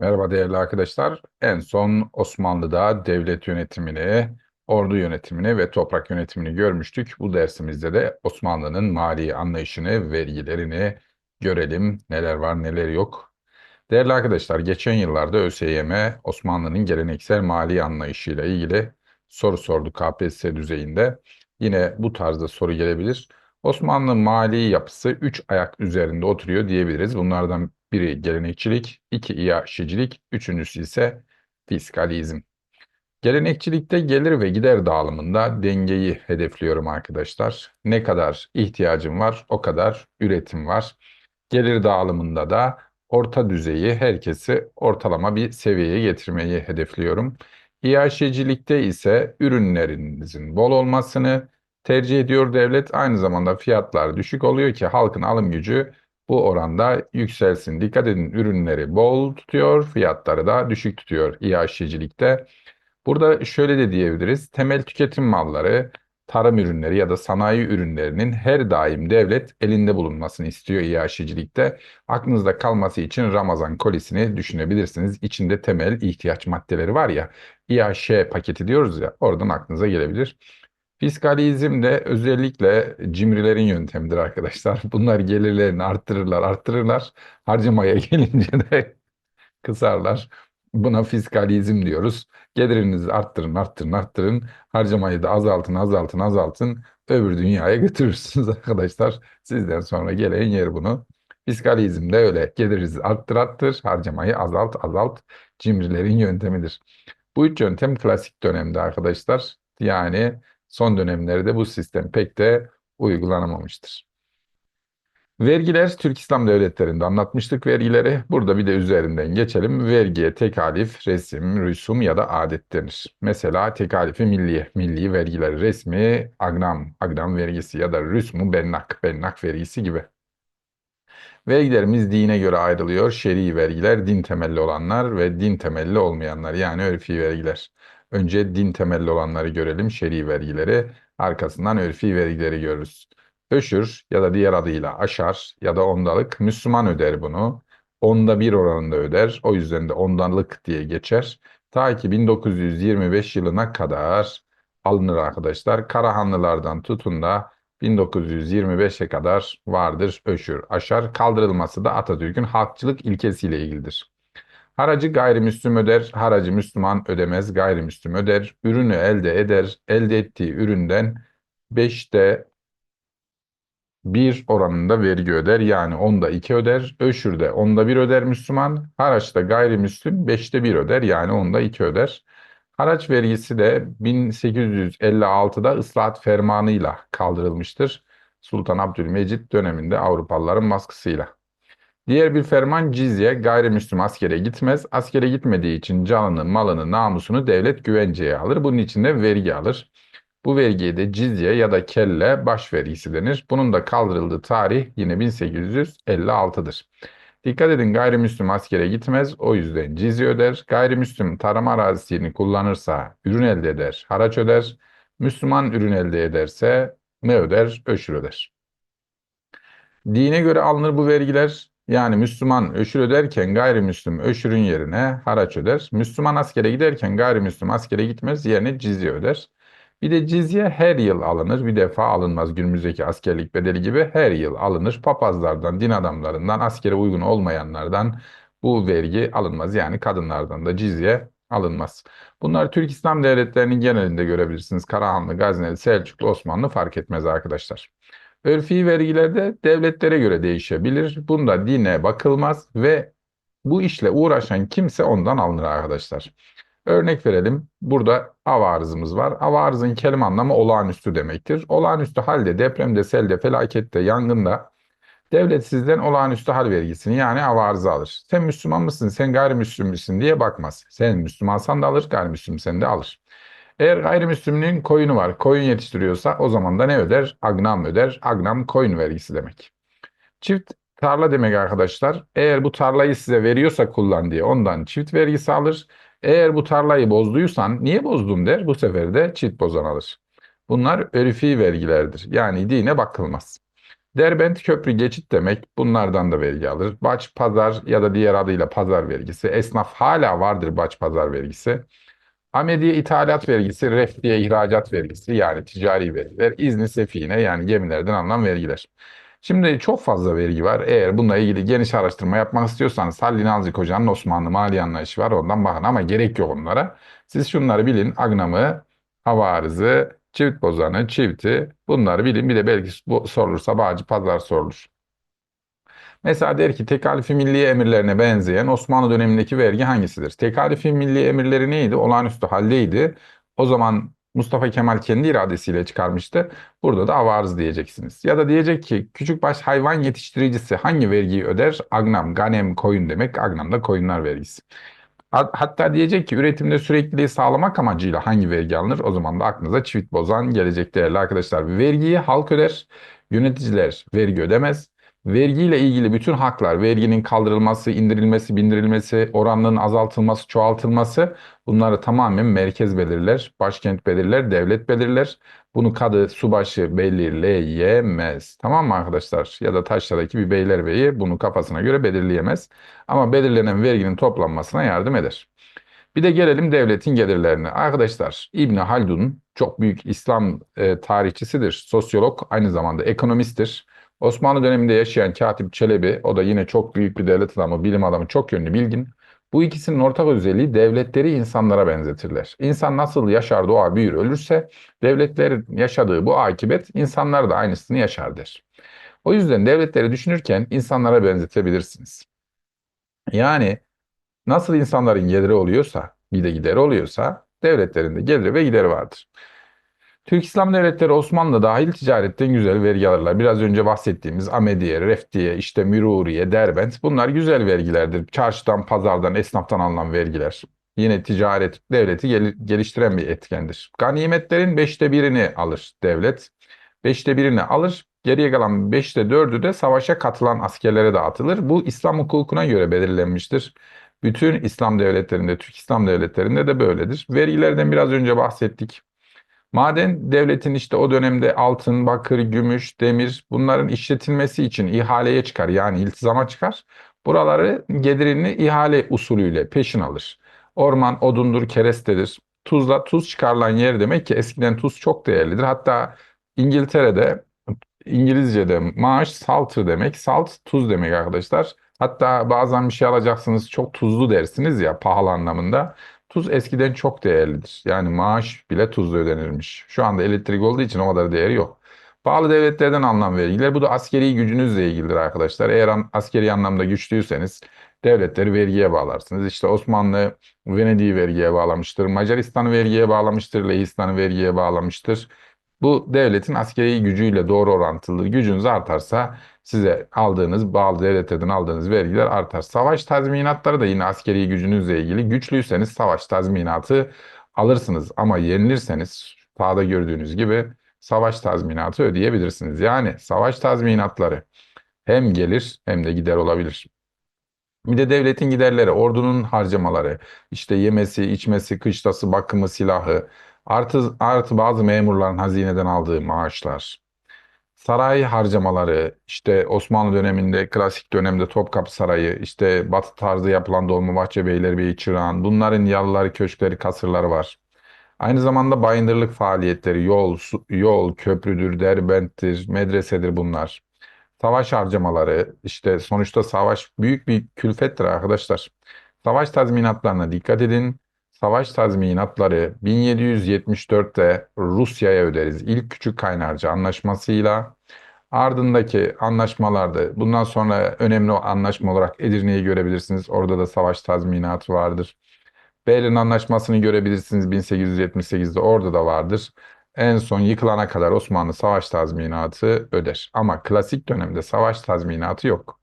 Merhaba değerli arkadaşlar. En son Osmanlı'da devlet yönetimini, ordu yönetimini ve toprak yönetimini görmüştük. Bu dersimizde de Osmanlı'nın mali anlayışını, vergilerini görelim. Neler var, neler yok. Değerli arkadaşlar, geçen yıllarda ÖSYM Osmanlı'nın geleneksel mali anlayışıyla ilgili soru sordu KPSS düzeyinde. Yine bu tarzda soru gelebilir. Osmanlı mali yapısı 3 ayak üzerinde oturuyor diyebiliriz. Bunlardan biri gelenekçilik, iki iaşecilik, üçüncüsü ise fiskalizm. Gelenekçilikte gelir ve gider dağılımında dengeyi hedefliyorum arkadaşlar. Ne kadar ihtiyacım var, o kadar üretim var. Gelir dağılımında da orta düzeyi herkesi ortalama bir seviyeye getirmeyi hedefliyorum. İAŞ'cilikte ise ürünlerinizin bol olmasını tercih ediyor devlet. Aynı zamanda fiyatlar düşük oluyor ki halkın alım gücü bu oranda yükselsin. Dikkat edin ürünleri bol tutuyor, fiyatları da düşük tutuyor İAŞ'cilikte. Burada şöyle de diyebiliriz. Temel tüketim malları, tarım ürünleri ya da sanayi ürünlerinin her daim devlet elinde bulunmasını istiyor İAŞ'cilikte. Aklınızda kalması için Ramazan kolisini düşünebilirsiniz. İçinde temel ihtiyaç maddeleri var ya, İAŞ paketi diyoruz ya, oradan aklınıza gelebilir. Fiskalizm de özellikle cimrilerin yöntemidir arkadaşlar. Bunlar gelirlerini arttırırlar, arttırırlar. Harcamaya gelince de kısarlar. Buna fiskalizm diyoruz. Gelirinizi arttırın, arttırın, arttırın. Harcamayı da azaltın, azaltın, azaltın. Öbür dünyaya götürürsünüz arkadaşlar. Sizden sonra gelen yer bunu. Fiskalizm de öyle. Gelirinizi arttır, arttır. Harcamayı azalt, azalt. Cimrilerin yöntemidir. Bu üç yöntem klasik dönemde arkadaşlar. Yani son dönemlerde bu sistem pek de uygulanamamıştır. Vergiler Türk İslam devletlerinde anlatmıştık vergileri. Burada bir de üzerinden geçelim. Vergiye tekalif, resim, rüsum ya da adet denir. Mesela tekalifi milliye, milli vergileri, resmi agnam, agnam vergisi ya da rüsmu bennak, bennak vergisi gibi. Vergilerimiz dine göre ayrılıyor. Şer'i vergiler, din temelli olanlar ve din temelli olmayanlar yani örfi vergiler. Önce din temelli olanları görelim, şer'i vergileri. Arkasından örfi vergileri görürüz. Öşür ya da diğer adıyla aşar ya da ondalık Müslüman öder bunu. Onda bir oranında öder. O yüzden de ondalık diye geçer. Ta ki 1925 yılına kadar alınır arkadaşlar. Karahanlılardan tutun da 1925'e kadar vardır öşür, aşar. Kaldırılması da Atatürk'ün halkçılık ilkesiyle ilgilidir. Haracı gayrimüslim öder, haracı Müslüman ödemez, gayrimüslim öder. Ürünü elde eder, elde ettiği üründen 5'te 1 oranında vergi öder. Yani onda 2 öder. Öşürde onda 1 öder Müslüman. Haraçta gayrimüslim 5'te 1 öder. Yani onda 2 öder. Haraç vergisi de 1856'da ıslahat fermanıyla kaldırılmıştır. Sultan Abdülmecit döneminde Avrupalıların baskısıyla. Diğer bir ferman cizye gayrimüslim askere gitmez. Askere gitmediği için canını, malını, namusunu devlet güvenceye alır. Bunun için de vergi alır. Bu vergiye de cizye ya da kelle baş vergisi denir. Bunun da kaldırıldığı tarih yine 1856'dır. Dikkat edin gayrimüslim askere gitmez o yüzden cizye öder. Gayrimüslim tarım arazisini kullanırsa ürün elde eder, haraç öder. Müslüman ürün elde ederse ne öder? Öşür öder. Dine göre alınır bu vergiler. Yani Müslüman öşür öderken gayrimüslim öşürün yerine haraç öder. Müslüman askere giderken gayrimüslim askere gitmez yerine cizye öder. Bir de cizye her yıl alınır. Bir defa alınmaz günümüzdeki askerlik bedeli gibi her yıl alınır. Papazlardan, din adamlarından, askere uygun olmayanlardan bu vergi alınmaz. Yani kadınlardan da cizye alınmaz. Bunlar Türk İslam devletlerinin genelinde görebilirsiniz. Karahanlı, Gazneli, Selçuklu, Osmanlı fark etmez arkadaşlar. Örfi vergilerde devletlere göre değişebilir. Bunda dine bakılmaz ve bu işle uğraşan kimse ondan alınır arkadaşlar. Örnek verelim. Burada av arızımız var. Av arızın kelime anlamı olağanüstü demektir. Olağanüstü halde, depremde, selde, felakette, yangında devlet sizden olağanüstü hal vergisini yani av arzı alır. Sen Müslüman mısın, sen gayrimüslim misin diye bakmaz. Sen Müslümansan da alır, gayrimüslim sen de alır. Eğer gayrimüslimin koyunu var, koyun yetiştiriyorsa o zaman da ne öder? Agnam öder. Agnam koyun vergisi demek. Çift tarla demek arkadaşlar. Eğer bu tarlayı size veriyorsa kullan diye ondan çift vergisi alır. Eğer bu tarlayı bozduysan niye bozdun der. Bu sefer de çift bozan alır. Bunlar örfi vergilerdir. Yani dine bakılmaz. Derbent köprü geçit demek. Bunlardan da vergi alır. Baç pazar ya da diğer adıyla pazar vergisi. Esnaf hala vardır baç pazar vergisi. Amediye ithalat vergisi, refliye ihracat vergisi yani ticari vergiler, izni sefine yani gemilerden alınan vergiler. Şimdi çok fazla vergi var. Eğer bununla ilgili geniş araştırma yapmak istiyorsanız Halil Nazik Hoca'nın Osmanlı Mali Anlayışı var. Oradan bakın ama gerek yok onlara. Siz şunları bilin. Agnamı, hava arızı, çift bozanı, çifti bunları bilin. Bir de belki bu sorulursa bağcı pazar sorulur. Mesela der ki tekalifi milli emirlerine benzeyen Osmanlı dönemindeki vergi hangisidir? Tekalifi milli emirleri neydi? Olağanüstü haldeydi. O zaman Mustafa Kemal kendi iradesiyle çıkarmıştı. Burada da avarız diyeceksiniz. Ya da diyecek ki küçükbaş hayvan yetiştiricisi hangi vergiyi öder? Agnam, ganem, koyun demek. Agnam da koyunlar vergisi. Hatta diyecek ki üretimde sürekliliği sağlamak amacıyla hangi vergi alınır? O zaman da aklınıza çift bozan gelecek değerli arkadaşlar. Vergiyi halk öder, yöneticiler vergi ödemez. Vergiyle ilgili bütün haklar, verginin kaldırılması, indirilmesi, bindirilmesi, oranların azaltılması, çoğaltılması bunları tamamen merkez belirler, başkent belirler, devlet belirler. Bunu kadı, subaşı belirleyemez. Tamam mı arkadaşlar? Ya da taşradaki bir beylerbeyi bunu kafasına göre belirleyemez. Ama belirlenen verginin toplanmasına yardım eder. Bir de gelelim devletin gelirlerine. Arkadaşlar İbn Haldun çok büyük İslam e, tarihçisidir. Sosyolog, aynı zamanda ekonomisttir. Osmanlı döneminde yaşayan Katip Çelebi, o da yine çok büyük bir devlet adamı, bilim adamı, çok yönlü, bilgin. Bu ikisinin ortak özelliği devletleri insanlara benzetirler. İnsan nasıl yaşar, doğar, büyür, ölürse devletlerin yaşadığı bu akibet insanlar da aynısını yaşar der. O yüzden devletleri düşünürken insanlara benzetebilirsiniz. Yani nasıl insanların geliri oluyorsa, bir de gideri oluyorsa devletlerin de geliri ve gideri vardır. Türk İslam devletleri Osmanlı dahil ticaretten güzel vergi alırlar. Biraz önce bahsettiğimiz Amediye, Reftiye, işte Müruriye, Derbent bunlar güzel vergilerdir. Çarşıdan, pazardan, esnaftan alınan vergiler. Yine ticaret devleti gel geliştiren bir etkendir. Ganimetlerin beşte birini alır devlet. Beşte birini alır. Geriye kalan beşte dördü de savaşa katılan askerlere dağıtılır. Bu İslam hukukuna göre belirlenmiştir. Bütün İslam devletlerinde, Türk İslam devletlerinde de böyledir. Vergilerden biraz önce bahsettik. Maden devletin işte o dönemde altın, bakır, gümüş, demir bunların işletilmesi için ihaleye çıkar yani iltizama çıkar. Buraları gelirini ihale usulüyle peşin alır. Orman odundur, kerestedir. Tuzla tuz çıkarılan yer demek ki eskiden tuz çok değerlidir. Hatta İngiltere'de İngilizce'de maaş saltır demek. Salt tuz demek arkadaşlar. Hatta bazen bir şey alacaksınız çok tuzlu dersiniz ya pahalı anlamında. Tuz eskiden çok değerlidir. Yani maaş bile tuzlu ödenirmiş. Şu anda elektrik olduğu için o kadar değeri yok. Bağlı devletlerden alınan vergiler bu da askeri gücünüzle ilgilidir arkadaşlar. Eğer askeri anlamda güçlüyseniz devletleri vergiye bağlarsınız. İşte Osmanlı Venedik'i vergiye bağlamıştır. Macaristan vergiye bağlamıştır. Lehistan'ı vergiye bağlamıştır. Bu devletin askeri gücüyle doğru orantılıdır. Gücünüz artarsa size aldığınız, bağlı devletlerden aldığınız vergiler artar. Savaş tazminatları da yine askeri gücünüzle ilgili. Güçlüyseniz savaş tazminatı alırsınız ama yenilirseniz sağda gördüğünüz gibi savaş tazminatı ödeyebilirsiniz. Yani savaş tazminatları hem gelir hem de gider olabilir. Bir de devletin giderleri, ordunun harcamaları, işte yemesi, içmesi, kışlası, bakımı, silahı, artı, artı bazı memurların hazineden aldığı maaşlar, saray harcamaları, işte Osmanlı döneminde, klasik dönemde Topkapı Sarayı, işte Batı tarzı yapılan Dolmabahçe Beylerbeyi Çırağan, bunların yalıları, köşkleri, kasırları var. Aynı zamanda bayındırlık faaliyetleri, yol, su, yol, köprüdür, derbenttir, medresedir bunlar. Savaş harcamaları, işte sonuçta savaş büyük bir külfettir arkadaşlar. Savaş tazminatlarına dikkat edin. Savaş tazminatları 1774'te Rusya'ya öderiz. İlk Küçük Kaynarca Anlaşması'yla ardındaki anlaşmalarda bundan sonra önemli anlaşma olarak Edirne'yi görebilirsiniz. Orada da savaş tazminatı vardır. Berlin Anlaşması'nı görebilirsiniz 1878'de orada da vardır. En son yıkılana kadar Osmanlı savaş tazminatı öder. Ama klasik dönemde savaş tazminatı yok.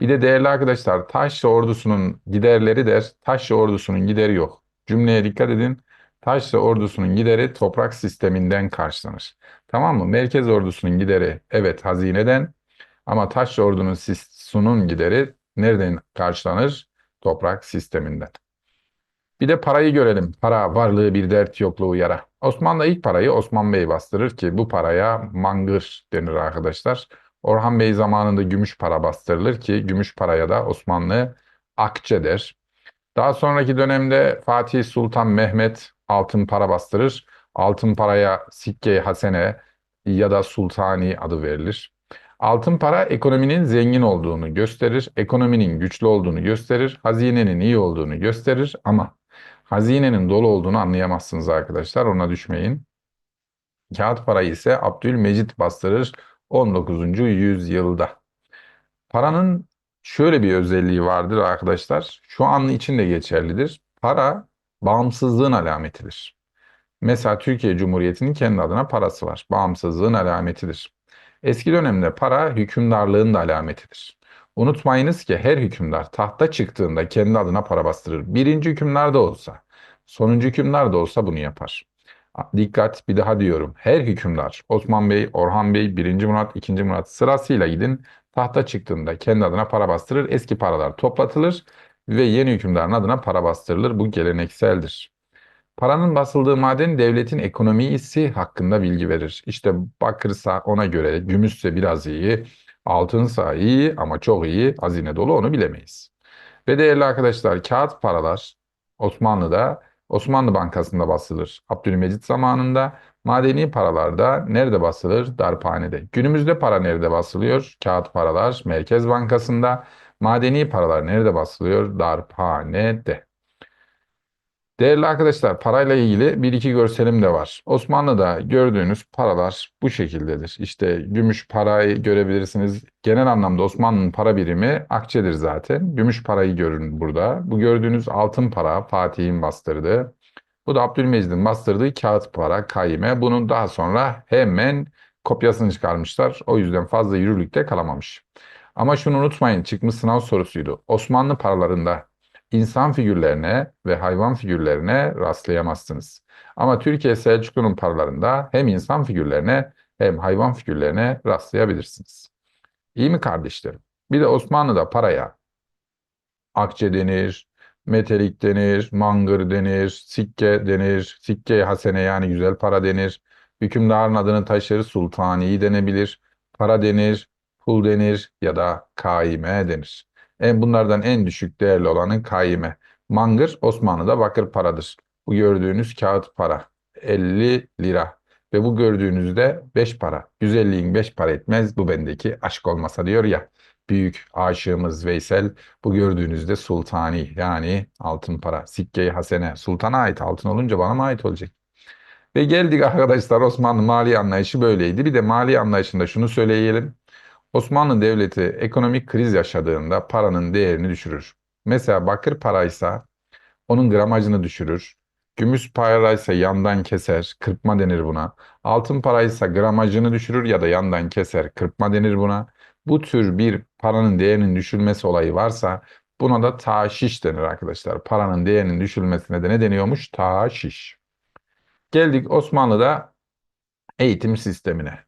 Bir de değerli arkadaşlar Taşlı ordusunun giderleri der, Taşlı ordusunun gideri yok. Cümleye dikkat edin. Taşlı ordusunun gideri toprak sisteminden karşılanır. Tamam mı? Merkez ordusunun gideri evet hazineden ama Taşlı ordunun gideri nereden karşılanır? Toprak sisteminden. Bir de parayı görelim. Para varlığı bir dert yokluğu yara. Osmanlı ilk parayı Osman Bey bastırır ki bu paraya mangır denir arkadaşlar. Orhan Bey zamanında gümüş para bastırılır ki gümüş paraya da Osmanlı akçe der. Daha sonraki dönemde Fatih Sultan Mehmet altın para bastırır. Altın paraya sikke hasene ya da sultani adı verilir. Altın para ekonominin zengin olduğunu gösterir, ekonominin güçlü olduğunu gösterir, hazinenin iyi olduğunu gösterir ama hazinenin dolu olduğunu anlayamazsınız arkadaşlar, ona düşmeyin. Kağıt parayı ise Abdülmecit bastırır 19. yüzyılda. Paranın şöyle bir özelliği vardır arkadaşlar. Şu an için de geçerlidir. Para bağımsızlığın alametidir. Mesela Türkiye Cumhuriyeti'nin kendi adına parası var. Bağımsızlığın alametidir. Eski dönemde para hükümdarlığın da alametidir. Unutmayınız ki her hükümdar tahta çıktığında kendi adına para bastırır. Birinci hükümdar da olsa, sonuncu hükümdar da olsa bunu yapar. Dikkat bir daha diyorum. Her hükümdar Osman Bey, Orhan Bey, 1. Murat, 2. Murat sırasıyla gidin. Tahta çıktığında kendi adına para bastırır. Eski paralar toplatılır ve yeni hükümdarın adına para bastırılır. Bu gelenekseldir. Paranın basıldığı maden devletin ekonomisi hakkında bilgi verir. İşte bakırsa ona göre, gümüşse biraz iyi, altınsa iyi ama çok iyi, hazine dolu onu bilemeyiz. Ve değerli arkadaşlar kağıt paralar Osmanlı'da Osmanlı Bankası'nda basılır. Abdülmecit zamanında madeni paralarda nerede basılır? Darphanede. Günümüzde para nerede basılıyor? Kağıt paralar Merkez Bankası'nda. Madeni paralar nerede basılıyor? Darphanede. Değerli arkadaşlar parayla ilgili bir iki görselim de var. Osmanlı'da gördüğünüz paralar bu şekildedir. İşte gümüş parayı görebilirsiniz. Genel anlamda Osmanlı'nın para birimi akçedir zaten. Gümüş parayı görün burada. Bu gördüğünüz altın para Fatih'in bastırdığı. Bu da Abdülmecit'in bastırdığı kağıt para kaime. Bunun daha sonra hemen kopyasını çıkarmışlar. O yüzden fazla yürürlükte kalamamış. Ama şunu unutmayın çıkmış sınav sorusuydu. Osmanlı paralarında insan figürlerine ve hayvan figürlerine rastlayamazsınız. Ama Türkiye Selçuklu'nun paralarında hem insan figürlerine hem hayvan figürlerine rastlayabilirsiniz. İyi mi kardeşlerim? Bir de Osmanlı'da paraya akçe denir, metelik denir, mangır denir, sikke denir, sikke hasene yani güzel para denir. Hükümdarın adını taşır, sultani denebilir, para denir, pul denir ya da kaime denir. En bunlardan en düşük değerli olanı kaime. Mangır Osmanlı'da bakır paradır. Bu gördüğünüz kağıt para 50 lira ve bu gördüğünüzde 5 para. 150'in 5 para etmez bu bendeki aşk olmasa diyor ya. Büyük aşığımız Veysel bu gördüğünüzde sultani yani altın para. Sikke-i hasene sultana ait altın olunca bana mı ait olacak? Ve geldik arkadaşlar Osmanlı mali anlayışı böyleydi. Bir de mali anlayışında şunu söyleyelim. Osmanlı Devleti ekonomik kriz yaşadığında paranın değerini düşürür. Mesela bakır paraysa onun gramajını düşürür. Gümüş paraysa yandan keser, kırpma denir buna. Altın paraysa gramajını düşürür ya da yandan keser, kırpma denir buna. Bu tür bir paranın değerinin düşülmesi olayı varsa buna da taşiş denir arkadaşlar. Paranın değerinin düşülmesine de ne deniyormuş? Taşiş. Geldik Osmanlı'da eğitim sistemine.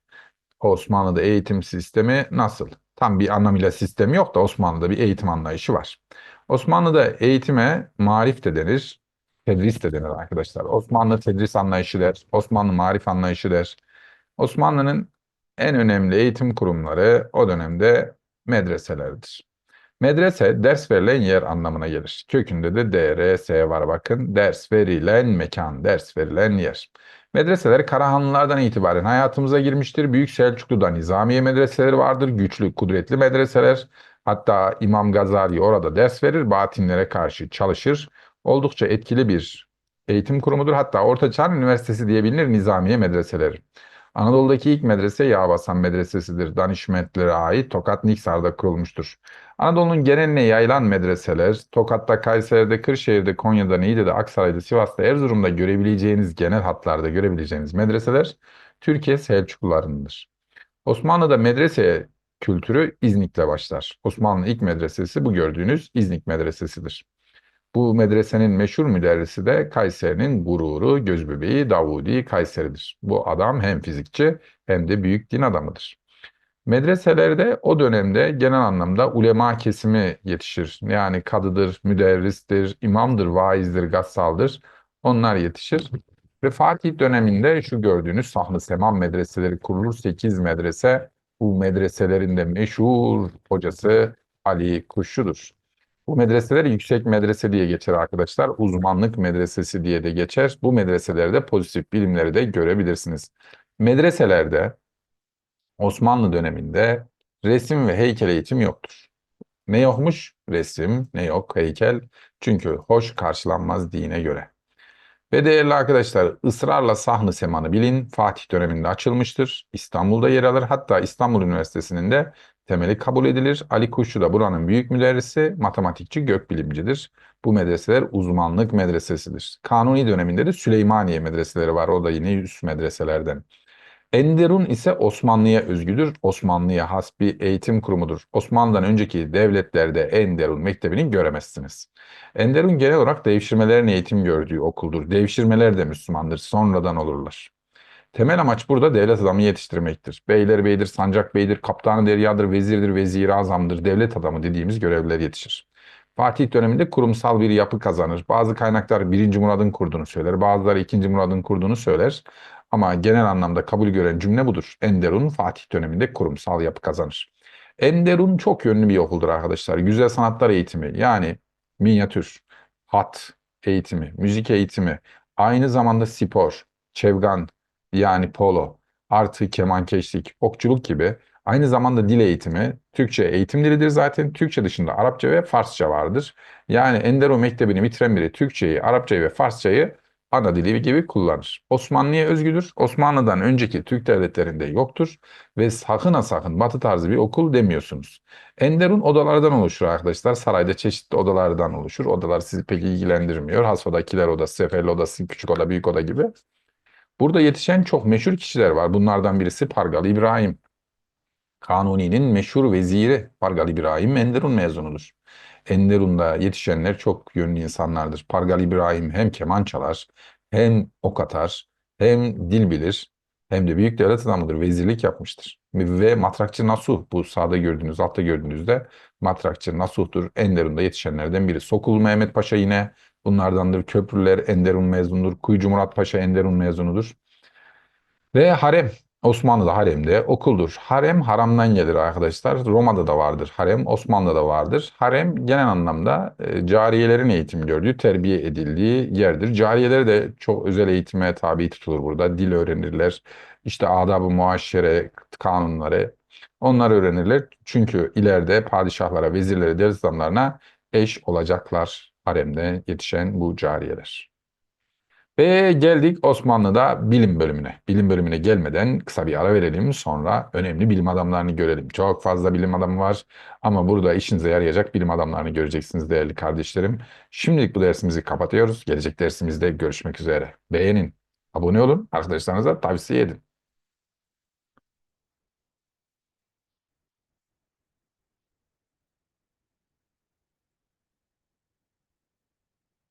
Osmanlı'da eğitim sistemi nasıl? Tam bir anlamıyla sistemi yok da Osmanlı'da bir eğitim anlayışı var. Osmanlı'da eğitime marif de denir, tedris de denir arkadaşlar. Osmanlı tedris anlayışı der, Osmanlı marif anlayışı der. Osmanlı'nın en önemli eğitim kurumları o dönemde medreselerdir. Medrese ders verilen yer anlamına gelir. Kökünde de DRS var bakın. Ders verilen mekan, ders verilen yer. Medreseler Karahanlılardan itibaren hayatımıza girmiştir. Büyük Selçuklu'da Nizamiye medreseleri vardır. Güçlü, kudretli medreseler. Hatta İmam Gazali orada ders verir, batinlere karşı çalışır. Oldukça etkili bir eğitim kurumudur. Hatta Orta Üniversitesi diyebilir Nizamiye medreseleri. Anadolu'daki ilk medrese Yağbasan Medresesi'dir. Danişmentlere ait Tokat Niksar'da kurulmuştur. Anadolu'nun geneline yayılan medreseler, Tokat'ta, Kayseri'de, Kırşehir'de, Konya'da, Niğde'de, Aksaray'da, Sivas'ta, Erzurum'da görebileceğiniz, genel hatlarda görebileceğiniz medreseler Türkiye Selçuklularındır. Osmanlı'da medrese kültürü İznik'le başlar. Osmanlı'nın ilk medresesi bu gördüğünüz İznik Medresesi'dir. Bu medresenin meşhur müderrisi de Kayseri'nin gururu, gözbebeği Davudi Kayseri'dir. Bu adam hem fizikçi hem de büyük din adamıdır. Medreselerde o dönemde genel anlamda ulema kesimi yetişir. Yani kadıdır, müderristir, imamdır, vaizdir, gassaldır. Onlar yetişir. Ve Fatih döneminde şu gördüğünüz Sahlı Seman medreseleri kurulur. 8 medrese. Bu medreselerin de meşhur hocası Ali Kuşçu'dur. Bu medreseler yüksek medrese diye geçer arkadaşlar. Uzmanlık medresesi diye de geçer. Bu medreselerde pozitif bilimleri de görebilirsiniz. Medreselerde Osmanlı döneminde resim ve heykel eğitim yoktur. Ne yokmuş? Resim, ne yok? Heykel. Çünkü hoş karşılanmaz dine göre. Ve değerli arkadaşlar ısrarla sahne semanı bilin Fatih döneminde açılmıştır. İstanbul'da yer alır. Hatta İstanbul Üniversitesi'nin de temeli kabul edilir. Ali Kuşçu da buranın büyük müderrisi, matematikçi, gökbilimcidir. Bu medreseler uzmanlık medresesidir. Kanuni döneminde de Süleymaniye medreseleri var. O da yine üst medreselerden. Enderun ise Osmanlı'ya özgüdür. Osmanlı'ya has bir eğitim kurumudur. Osmanlı'dan önceki devletlerde Enderun mektebini göremezsiniz. Enderun genel olarak devşirmelerin eğitim gördüğü okuldur. Devşirmeler de Müslümandır. Sonradan olurlar. Temel amaç burada devlet adamı yetiştirmektir. Beyler beydir, sancak beydir, kaptanı deryadır, vezirdir, vezir azamdır, devlet adamı dediğimiz görevliler yetişir. Fatih döneminde kurumsal bir yapı kazanır. Bazı kaynaklar 1. Murad'ın kurduğunu söyler, bazıları 2. Murad'ın kurduğunu söyler. Ama genel anlamda kabul gören cümle budur. Enderun Fatih döneminde kurumsal yapı kazanır. Enderun çok yönlü bir okuldur arkadaşlar. Güzel sanatlar eğitimi yani minyatür, hat eğitimi, müzik eğitimi, aynı zamanda spor, çevgan yani polo, artı kemankeşlik, okçuluk gibi aynı zamanda dil eğitimi, Türkçe eğitim dilidir zaten. Türkçe dışında Arapça ve Farsça vardır. Yani Enderun Mektebi'ni bitiren biri Türkçeyi, Arapçayı ve Farsçayı ana dili gibi kullanır. Osmanlı'ya özgüdür. Osmanlı'dan önceki Türk devletlerinde yoktur ve sakın ha sakın batı tarzı bir okul demiyorsunuz. Enderun odalardan oluşur arkadaşlar. Sarayda çeşitli odalardan oluşur. Odalar sizi pek ilgilendirmiyor. Hasfadakiler odası, Seferli odası, küçük oda, büyük oda gibi. Burada yetişen çok meşhur kişiler var. Bunlardan birisi Pargalı İbrahim. Kanuni'nin meşhur veziri Pargalı İbrahim Enderun mezunudur. Enderun'da yetişenler çok yönlü insanlardır. Pargal İbrahim hem keman çalar, hem ok atar, hem dil bilir, hem de büyük devlet adamıdır. Vezirlik yapmıştır. Ve matrakçı Nasuh, bu sağda gördüğünüz, altta gördüğünüzde matrakçı Nasuh'tur. Enderun'da yetişenlerden biri. Sokul Mehmet Paşa yine bunlardandır. Köprüler Enderun mezundur. Kuyucu Murat Paşa Enderun mezunudur. Ve harem. Osmanlı'da haremde okuldur. Harem haramdan gelir arkadaşlar. Roma'da da vardır harem, Osmanlı'da da vardır. Harem genel anlamda e, cariyelerin eğitim gördüğü, terbiye edildiği yerdir. Cariyeler de çok özel eğitime tabi tutulur burada. Dil öğrenirler. İşte adab-ı muaşere kanunları. Onlar öğrenirler. Çünkü ileride padişahlara, vezirlere, devlet adamlarına eş olacaklar haremde yetişen bu cariyeler. Ve geldik Osmanlı'da bilim bölümüne. Bilim bölümüne gelmeden kısa bir ara verelim. Sonra önemli bilim adamlarını görelim. Çok fazla bilim adamı var ama burada işinize yarayacak bilim adamlarını göreceksiniz değerli kardeşlerim. Şimdilik bu dersimizi kapatıyoruz. Gelecek dersimizde görüşmek üzere. Beğenin, abone olun, arkadaşlarınıza tavsiye edin.